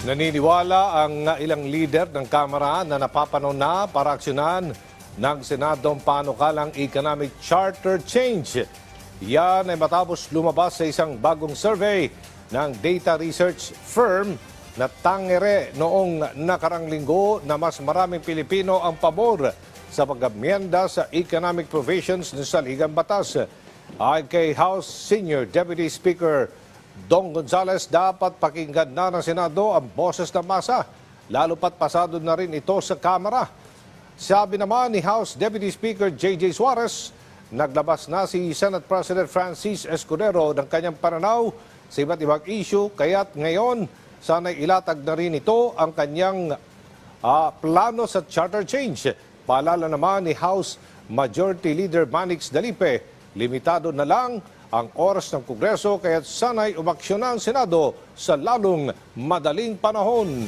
Naniniwala ang ilang leader ng Kamara na napapanahon na para aksyonan ng Senado ang panukalang economic charter change. Yan ay matapos lumabas sa isang bagong survey ng data research firm na tangere noong nakarang linggo na mas maraming Pilipino ang pabor sa pag-amyenda sa economic provisions ng saligang batas. Ay kay House Senior Deputy Speaker Dong Gonzales, dapat pakinggan na ng Senado ang boses ng masa, lalo pat pasado na rin ito sa Kamara. Sabi naman ni House Deputy Speaker J.J. Suarez, naglabas na si Senate President Francis Escudero ng kanyang pananaw sa iba't ibang issue, kaya't ngayon sana'y ilatag na rin ito ang kanyang ah, plano sa charter change. Paalala naman ni House Majority Leader Manix Dalipe, limitado na lang ang oras ng Kongreso kaya't sana'y umaksyon ang Senado sa lalong madaling panahon.